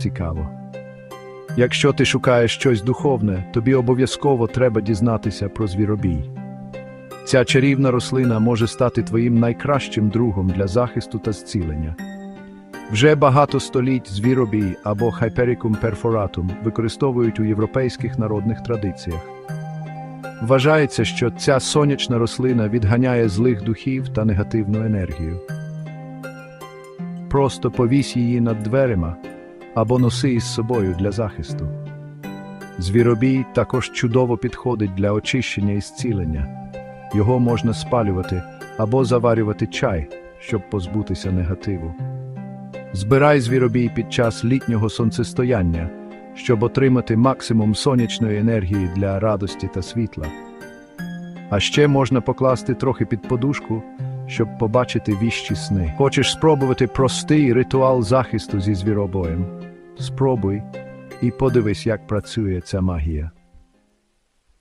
цікаво. Якщо ти шукаєш щось духовне, тобі обов'язково треба дізнатися про звіробій. Ця чарівна рослина може стати твоїм найкращим другом для захисту та зцілення. Вже багато століть звіробій або Hypericum perforatum використовують у європейських народних традиціях. Вважається, що ця сонячна рослина відганяє злих духів та негативну енергію. Просто повісь її над дверима або носи із собою для захисту. Звіробій також чудово підходить для очищення і зцілення. Його можна спалювати або заварювати чай, щоб позбутися негативу. Збирай звіробій під час літнього сонцестояння, щоб отримати максимум сонячної енергії для радості та світла. А ще можна покласти трохи під подушку, щоб побачити віщі сни. Хочеш спробувати простий ритуал захисту зі звіробоєм? Спробуй і подивись, як працює ця магія.